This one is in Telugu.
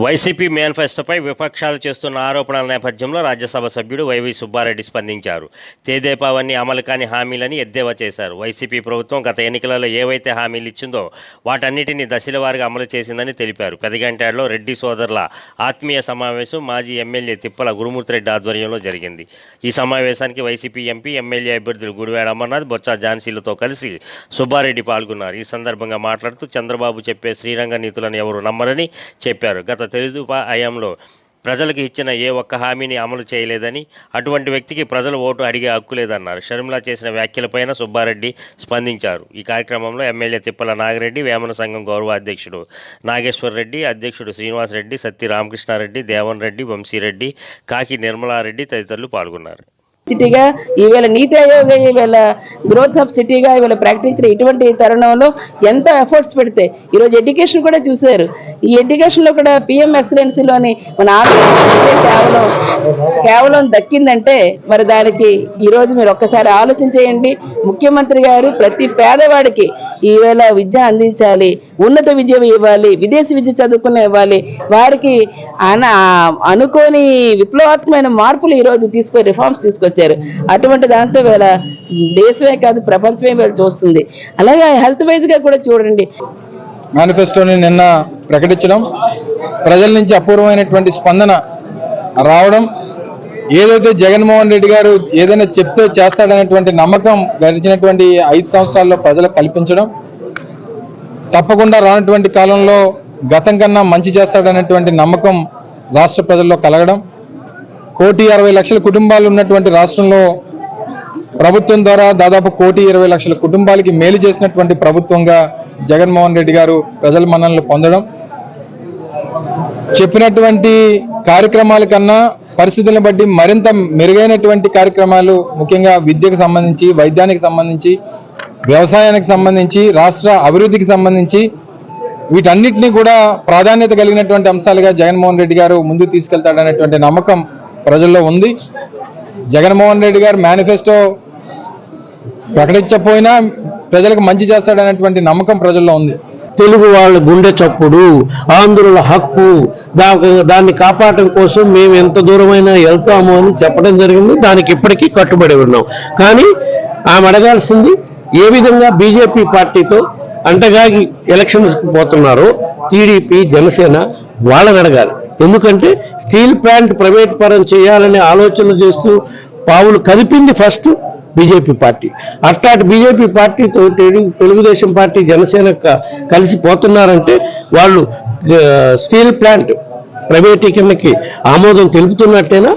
వైసీపీ మేనిఫెస్టోపై విపక్షాలు చేస్తున్న ఆరోపణల నేపథ్యంలో రాజ్యసభ సభ్యుడు వైవి సుబ్బారెడ్డి స్పందించారు. తేదేపావన్నీ అమలు కాని హామీలని ఎద్దేవా చేశారు. వైసీపీ ప్రభుత్వం గత ఎన్నికలలో ఏవైతే హామీలు ఇచ్చిందో వాటన్నిటిని దశల వారిగా అమలు చేసిందని తెలిపారు. పెదగంటాడులో రెడ్డి సోదరుల ఆత్మీయ సమావేశం మాజీ ఎమ్మెల్యే తిప్పల గురుమూర్తిరెడ్డి ఆధ్వర్యంలో జరిగింది. ఈ సమావేశానికి వైసీపీ ఎంపీ ఎమ్మెల్యే అభ్యర్థులు గుడివాడ అమర్నాథ్ బొత్స ఝాన్సీలతో కలిసి సుబ్బారెడ్డి పాల్గొన్నారు. ఈ సందర్భంగా మాట్లాడుతూ చంద్రబాబు చెప్పే శ్రీరంగ నీతులను ఎవరు నమ్మరని చెప్పారు. గత తెలుగు హయాంలో ప్రజలకు ఇచ్చిన ఏ ఒక్క హామీని అమలు చేయలేదని అటువంటి వ్యక్తికి ప్రజలు ఓటు అడిగే హక్కు లేదన్నారు. షర్మిల చేసిన వ్యాఖ్యలపైన సుబ్బారెడ్డి స్పందించారు. ఈ కార్యక్రమంలో ఎమ్మెల్యే తిప్పల నాగిరెడ్డి వేమన సంఘం గౌరవ అధ్యక్షుడు నాగేశ్వర్ రెడ్డి అధ్యక్షుడు శ్రీనివాసరెడ్డి సత్తి రామకృష్ణారెడ్డి దేవన్ రెడ్డి వంశీరెడ్డి కాకి నిర్మలారెడ్డి తదితరులు పాల్గొన్నారు. సిటీగా ఈవేళ నీతి ఆయోగ్ ఈవేళ గ్రోత్ హబ్ సిటీగా ఈవేళ ప్రకటించిన ఇటువంటి తరుణంలో ఎంత ఎఫర్ట్స్ పెడితే ఈరోజు ఎడ్యుకేషన్ కూడా చూశారు. ఈ ఎడ్యుకేషన్లో కూడా పిఎం ఎక్సలెన్సీలోని మన ఆంధ్రప్రదేశ్ కేవలం కేవలం దక్కిందంటే మరి దానికి ఈరోజు మీరు ఒక్కసారి ఆలోచన చేయండి. ముఖ్యమంత్రి గారు ప్రతి పేదవాడికి ఈవేళ విద్య అందించాలి ఉన్నత విద్య ఇవ్వాలి విదేశీ విద్య చదువుకునే ఇవ్వాలి. వారికి అన అనుకోని విప్లవాత్మకమైన మార్పులు ఈరోజు తీసుకొని రిఫార్మ్స్ తీసుకొచ్చారు. అటువంటి దాంతో వేళ దేశమే కాదు ప్రపంచమే వేళ చూస్తుంది. అలాగే హెల్త్ వైజ్గా కూడా చూడండి. మేనిఫెస్టోని నిన్న ప్రకటించడం ప్రజల నుంచి అపూర్వమైనటువంటి స్పందన రావడం ఏదైతే జగన్మోహన్ రెడ్డి గారు ఏదైనా చెప్తే చేస్తాడనేటువంటి నమ్మకం గడిచినటువంటి ఐదు సంవత్సరాల్లో ప్రజలకు కల్పించడం తప్పకుండా రానటువంటి కాలంలో గతం కన్నా మంచి చేస్తాడనేటువంటి నమ్మకం రాష్ట్ర ప్రజల్లో కలగడం కోటి అరవై లక్షల కుటుంబాలు ఉన్నటువంటి రాష్ట్రంలో ప్రభుత్వం ద్వారా దాదాపు కోటి ఇరవై లక్షల కుటుంబాలకి మేలు చేసినటువంటి ప్రభుత్వంగా జగన్మోహన్ రెడ్డి గారు ప్రజల మన్ననలు పొందడం. చెప్పినటువంటి కార్యక్రమాల కన్నా పరిస్థితులను బట్టి మరింత మెరుగైనటువంటి కార్యక్రమాలు ముఖ్యంగా విద్యకు సంబంధించి వైద్యానికి సంబంధించి వ్యవసాయానికి సంబంధించి రాష్ట్ర అభివృద్ధికి సంబంధించి వీటన్నిటిని కూడా ప్రాధాన్యత కలిగినటువంటి అంశాలుగా జగన్మోహన్ రెడ్డి గారు ముందు తీసుకెళ్తాడనేటువంటి నమ్మకం ప్రజల్లో ఉంది. జగన్మోహన్ రెడ్డి గారు మేనిఫెస్టో ప్రకటించకపోయినా ప్రజలకు మంచి చేస్తాడనేటువంటి నమ్మకం ప్రజల్లో ఉంది. తెలుగు వాళ్ళ గుండె చప్పుడు ఆంధ్రుల హక్కు దా దాన్ని కాపాడటం కోసం మేము ఎంత దూరమైనా వెళ్తాము అని చెప్పడం జరిగింది. దానికి ఇప్పటికీ కట్టుబడి ఉన్నాం. కానీ ఆమె అడగాల్సింది ఏ విధంగా బీజేపీ పార్టీతో అంటగాగి ఎలక్షన్స్కి పోతున్నారో? టీడీపీ జనసేన వాళ్ళని అడగాలి. ఎందుకంటే స్టీల్ ప్లాంట్ ప్రైవేట్ పరం చేయాలనే ఆలోచన చేస్తూ పావులు కదిపింది ఫస్ట్. BJP party. అట్లాంటి బీజేపీ పార్టీతో తెలుగుదేశం పార్టీ జనసేన కలిసి పోతున్నారంటే వాళ్ళు స్టీల్ ప్లాంట్ ప్రైవేటీకరణకి ఆమోదం తెలుపుతున్నట్టేనా?